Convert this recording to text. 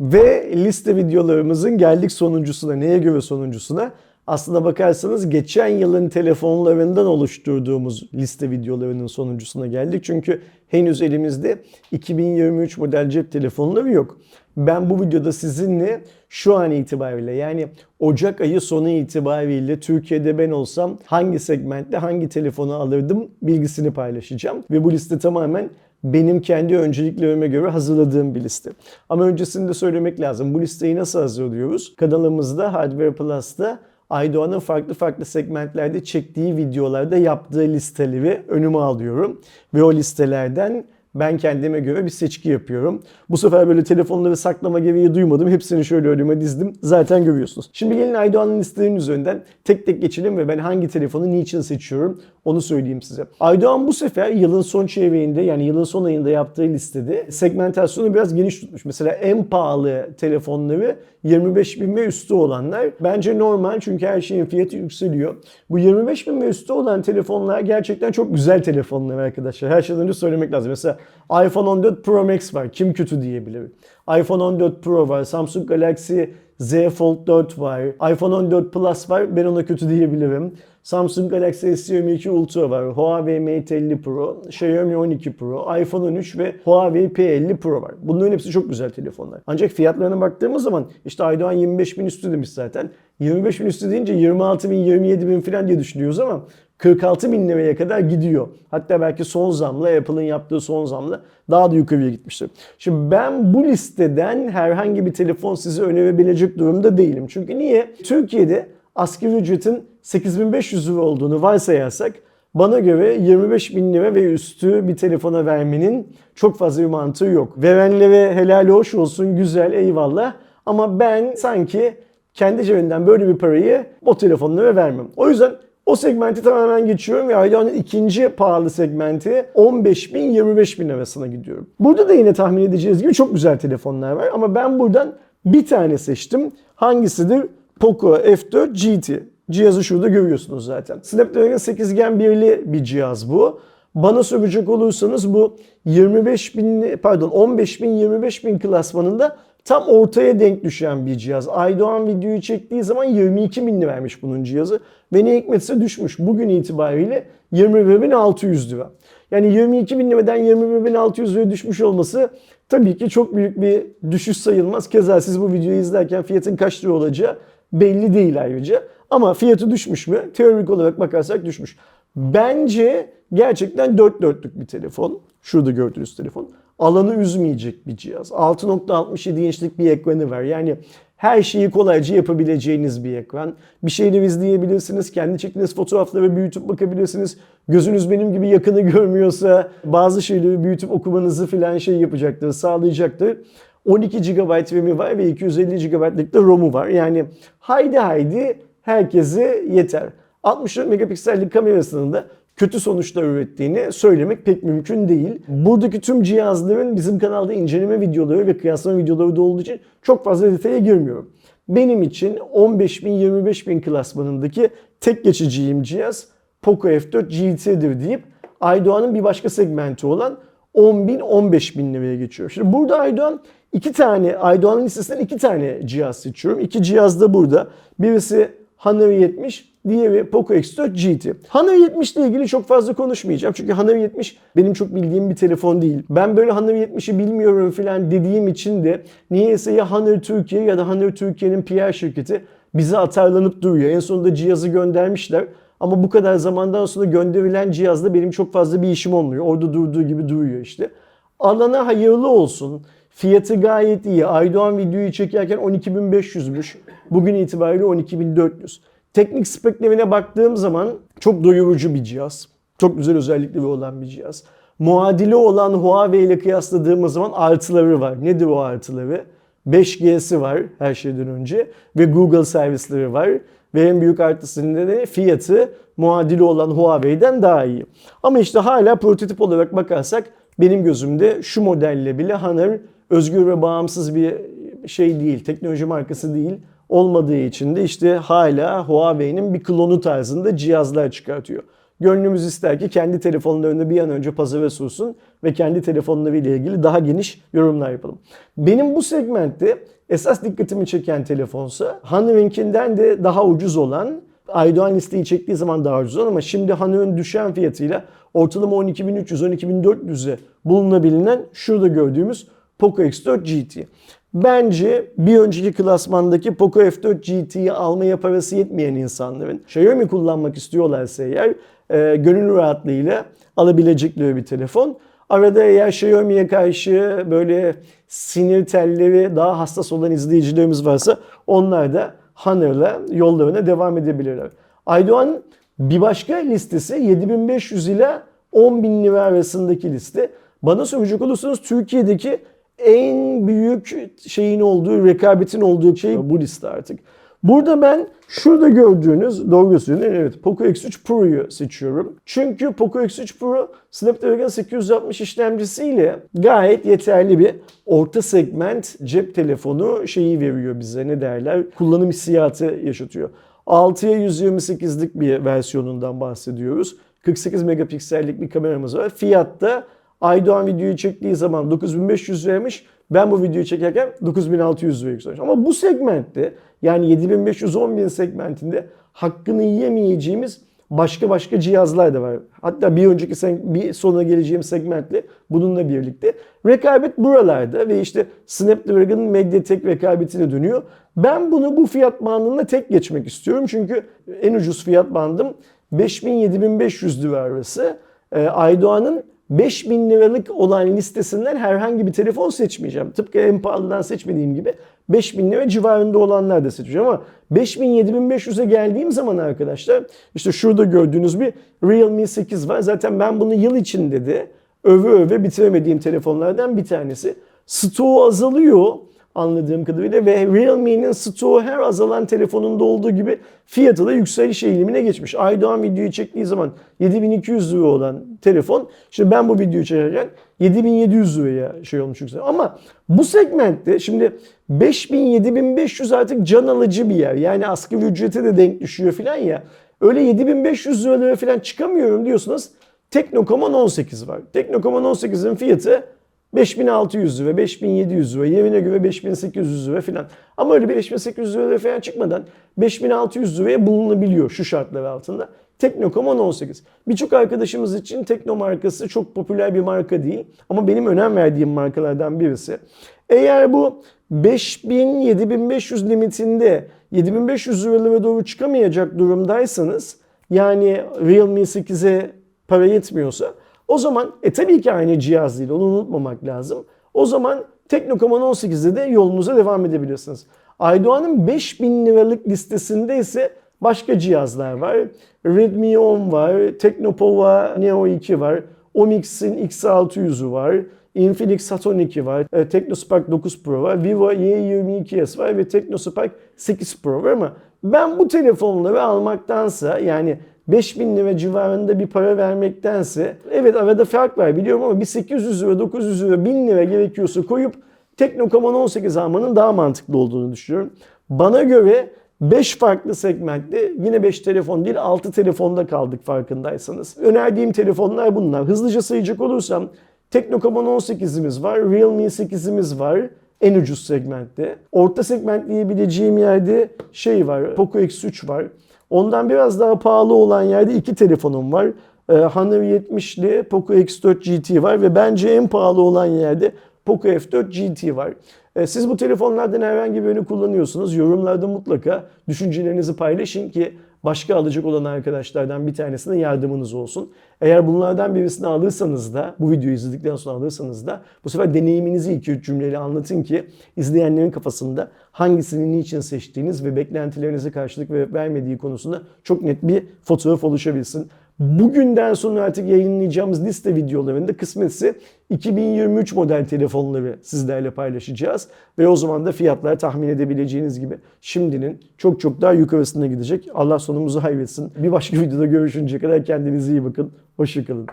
Ve liste videolarımızın geldik sonuncusuna. Neye göre sonuncusuna? Aslına bakarsanız geçen yılın telefonlarından oluşturduğumuz liste videolarının sonuncusuna geldik. Çünkü henüz elimizde 2023 model cep telefonları yok. Ben bu videoda sizinle şu an itibariyle yani Ocak ayı sonu itibariyle Türkiye'de ben olsam hangi segmentte hangi telefonu alırdım bilgisini paylaşacağım. Ve bu liste tamamen benim kendi önceliklerime göre hazırladığım bir liste. Ama öncesinde söylemek lazım. Bu listeyi nasıl hazırlıyoruz? Kanalımızda Hardware Plus'ta Aydoğan'ın farklı farklı segmentlerde çektiği videolarda yaptığı listeleri önüme alıyorum. Ve o listelerden ben kendime göre bir seçki yapıyorum. Bu sefer böyle telefonları saklama gereği duymadım. Hepsini şöyle önüme dizdim. Zaten görüyorsunuz. Şimdi gelin Aydoğan'ın listelerinin üzerinden tek tek geçelim ve ben hangi telefonu niçin seçiyorum onu söyleyeyim size. Aydoğan bu sefer yılın son çeyreğinde yani yılın son ayında yaptığı listede segmentasyonu biraz geniş tutmuş. Mesela en pahalı telefonları 25 bin ve üstü olanlar. Bence normal çünkü her şeyin fiyatı yükseliyor. Bu 25 bin ve üstü olan telefonlar gerçekten çok güzel telefonlar arkadaşlar. Her şeyden önce söylemek lazım. Mesela iPhone 14 Pro Max var. Kim kötü diyebilir? iPhone 14 Pro var. Samsung Galaxy Z Fold 4 var. iPhone 14 Plus var. Ben ona kötü diyebilirim. Samsung Galaxy S22 Ultra var. Huawei Mate 50 Pro, Xiaomi 12 Pro, iPhone 13 ve Huawei P50 Pro var. Bunların hepsi çok güzel telefonlar. Ancak fiyatlarına baktığımız zaman işte Aydoğan 25 bin üstü demiş zaten. 25 bin üstü deyince 26 bin, 27 bin falan diye düşünüyoruz ama 46 bin liraya kadar gidiyor. Hatta belki son zamla, Apple'ın yaptığı son zamla daha da yukarıya gitmiştir. Şimdi ben bu listeden herhangi bir telefon size önerebilecek durumda değilim. Çünkü niye? Türkiye'de asgari ücretin 8500 lira olduğunu varsayarsak bana göre 25 bin lira ve üstü bir telefona vermenin çok fazla bir mantığı yok. Verenlere helal hoş olsun, güzel, eyvallah. Ama ben sanki kendi cebimden böyle bir parayı o telefonlara vermem. O yüzden o segmenti tamamen geçiyorum ve Aydoğan'ın ikinci pahalı segmenti 15 bin 25 bin arasına gidiyorum. Burada da yine tahmin edeceğiniz gibi çok güzel telefonlar var ama ben buradan bir tane seçtim. Hangisidir? Poco F4 GT. Cihazı şurada görüyorsunuz zaten. Snapdragon 8 Gen 1'li bir cihaz bu. Bana soracak olursanız bu 25 bin pardon 15 bin 25 bin klasmanında tam ortaya denk düşen bir cihaz. Aydoğan videoyu çektiği zaman 22 binli vermiş bunun cihazı. Ve ne hikmetse düşmüş. Bugün itibariyle 21.600 lira. Yani 22 bin liradan 21.600 liraya düşmüş olması tabii ki çok büyük bir düşüş sayılmaz. Keza siz bu videoyu izlerken fiyatın kaç lira olacağı belli değil ayrıca. Ama fiyatı düşmüş mü? Teorik olarak bakarsak düşmüş. Bence gerçekten dört dörtlük bir telefon. Şurada gördüğünüz telefon. Alanı üzmeyecek bir cihaz. 6.67 inçlik bir ekranı var. Yani her şeyi kolayca yapabileceğiniz bir ekran. Bir şeyleri izleyebilirsiniz. Kendi çektiğiniz fotoğrafları büyütüp bakabilirsiniz. Gözünüz benim gibi yakını görmüyorsa bazı şeyleri büyütüp okumanızı filan şey yapacaktır, sağlayacaktır. 12 GB RAM'i var ve 250 GB'lık da ROM'u var. Yani haydi haydi herkese yeter. 64 megapiksellik kamerasının da kötü sonuçlar ürettiğini söylemek pek mümkün değil. Buradaki tüm cihazların bizim kanalda inceleme videoları ve kıyaslama videoları da olduğu için çok fazla detaya girmiyorum. Benim için 15.000-25.000 bin klasmanındaki tek geçiciyim cihaz Poco F4 GT'dir deyip Aydoğan'ın bir başka segmenti olan 10.000-15.000 bin liraya geçiyor. Şimdi burada Aydoğan iki tane, Aydoğan'ın listesinden iki tane cihaz seçiyorum. İki cihaz da burada. Birisi Honor 70, diğeri Poco X4 GT. Honor 70 ile ilgili çok fazla konuşmayacağım. Çünkü Honor 70 benim çok bildiğim bir telefon değil. Ben böyle Honor 70'i bilmiyorum falan dediğim için de niyeyse ya Honor Türkiye ya da Honor Türkiye'nin PR şirketi bize atarlanıp duruyor. En sonunda cihazı göndermişler. Ama bu kadar zamandan sonra gönderilen cihazda benim çok fazla bir işim olmuyor. Orada durduğu gibi duruyor işte. Alana hayırlı olsun. Fiyatı gayet iyi. Aydoğan videoyu çekerken 12.500'müş. Bugün itibariyle 12.400. Teknik speklerine baktığım zaman çok doyurucu bir cihaz. Çok güzel özellikleri olan bir cihaz. Muadili olan Huawei ile kıyasladığımız zaman artıları var. Nedir o artıları? 5G'si var her şeyden önce ve Google servisleri var. Ve en büyük artısının de fiyatı muadili olan Huawei'den daha iyi. Ama işte hala prototip olarak bakarsak benim gözümde şu modelle bile Honor özgür ve bağımsız bir şey değil, teknoloji markası değil olmadığı için de işte hala Huawei'nin bir klonu tarzında cihazlar çıkartıyor. Gönlümüz ister ki kendi telefonlarını bir an önce pazara sunsun ve kendi telefonlarıyla ilgili daha geniş yorumlar yapalım. Benim bu segmentte esas dikkatimi çeken telefonsa Honeywell'inkinden de daha ucuz olan Aydoğan listeyi çektiği zaman daha ucuz olan ama şimdi Honeywell'in düşen fiyatıyla ortalama 12.300-12.400'e bulunabilinen şurada gördüğümüz Poco X4 GT. Bence bir önceki klasmandaki Poco F4 GT'yi almaya parası yetmeyen insanların Xiaomi kullanmak istiyorlarsa eğer e, gönül rahatlığıyla alabilecekleri bir telefon. Arada eğer Xiaomi'ye karşı böyle sinir telleri daha hassas olan izleyicilerimiz varsa onlar da Honor'la yollarına devam edebilirler. Aydoğan'ın bir başka listesi 7500 ile 10.000 lira arasındaki liste. Bana soracak olursanız Türkiye'deki en büyük şeyin olduğu, rekabetin olduğu şey bu liste artık. Burada ben şurada gördüğünüz doğru söylüyorum. Evet Poco X3 Pro'yu seçiyorum. Çünkü Poco X3 Pro Snapdragon 860 işlemcisiyle gayet yeterli bir orta segment cep telefonu şeyi veriyor bize ne derler kullanım hissiyatı yaşatıyor. 6'ya 128'lik bir versiyonundan bahsediyoruz. 48 megapiksellik bir kameramız var. Fiyatta Aydoğan videoyu çektiği zaman 9500 liraymış. Ben bu videoyu çekerken 9600 liraya yükselmiş. Ama bu segmentte yani 7500-10000 segmentinde hakkını yiyemeyeceğimiz başka başka cihazlar da var. Hatta bir önceki bir sonuna geleceğim segmentle bununla birlikte rekabet buralarda ve işte Snapdragon Mediatek rekabetine dönüyor. Ben bunu bu fiyat bandında tek geçmek istiyorum. Çünkü en ucuz fiyat bandım 5000-7500 lira arası. Ee, Aydoğan'ın 5000 liralık olan listesinden herhangi bir telefon seçmeyeceğim. Tıpkı en pahalıdan seçmediğim gibi 5000 lira civarında olanlar da seçeceğim ama 5000-7500'e geldiğim zaman arkadaşlar işte şurada gördüğünüz bir Realme 8 var. Zaten ben bunu yıl içinde de öve öve bitiremediğim telefonlardan bir tanesi. Stoğu azalıyor anladığım kadarıyla ve Realme'nin stoğu her azalan telefonunda olduğu gibi fiyatı da yükseliş eğilimine geçmiş. Aydoğan videoyu çektiği zaman 7200 lira olan telefon şimdi ben bu videoyu çekerken 7700 liraya şey olmuş yükseliyor. Ama bu segmentte şimdi 5000-7500 artık can alıcı bir yer. Yani asgari ücrete de denk düşüyor falan ya. Öyle 7500 lira falan çıkamıyorum diyorsunuz. Teknocommon 18 var. Teknocommon 18'in fiyatı 5600 lira, 5700 lira, yerine göre 5800 lira falan. Ama öyle bir 5800 lira falan çıkmadan 5600 liraya bulunabiliyor şu şartlar altında. Teknocommon 18. Birçok arkadaşımız için Tekno markası çok popüler bir marka değil. Ama benim önem verdiğim markalardan birisi. Eğer bu 5000-7500 limitinde 7500 liralara doğru çıkamayacak durumdaysanız yani Realme 8'e para yetmiyorsa o zaman e tabii ki aynı cihaz değil onu unutmamak lazım. O zaman Teknocommon 18'de de yolunuza devam edebilirsiniz. Aydoğan'ın 5000 liralık listesinde ise başka cihazlar var. Redmi 10 var, Teknopova Neo 2 var, Omix'in X600'ü var, Infinix Saturn 2 var, e, Technospark 9 Pro var, Vivo Y22s var ve Technospark 8 Pro var ama ben bu telefonları almaktansa yani 5000 lira civarında bir para vermektense evet arada fark var biliyorum ama bir 800 lira 900 lira 1000 lira gerekiyorsa koyup Teknocommon 18 almanın daha mantıklı olduğunu düşünüyorum. Bana göre 5 farklı segmentte yine 5 telefon değil 6 telefonda kaldık farkındaysanız. Önerdiğim telefonlar bunlar. Hızlıca sayacak olursam Teknocommon 18'imiz var, Realme 8'imiz var en ucuz segmentte. Orta segment diyebileceğim yerde şey var, Poco X3 var. Ondan biraz daha pahalı olan yerde iki telefonum var. E, Honor 70'li Poco X4 GT var ve bence en pahalı olan yerde Poco F4 GT var. E, siz bu telefonlardan herhangi birini kullanıyorsunuz. Yorumlarda mutlaka düşüncelerinizi paylaşın ki başka alacak olan arkadaşlardan bir tanesine yardımınız olsun. Eğer bunlardan birisini alırsanız da, bu videoyu izledikten sonra alırsanız da bu sefer deneyiminizi 2-3 cümleyle anlatın ki izleyenlerin kafasında hangisini niçin seçtiğiniz ve beklentilerinize karşılık verip vermediği konusunda çok net bir fotoğraf oluşabilsin. Bugünden sonra artık yayınlayacağımız liste videolarında kısmetse 2023 model telefonları sizlerle paylaşacağız. Ve o zaman da fiyatlar tahmin edebileceğiniz gibi şimdinin çok çok daha yukarısına gidecek. Allah sonumuzu hayretsin. Bir başka videoda görüşünceye kadar kendinize iyi bakın. Hoşçakalın.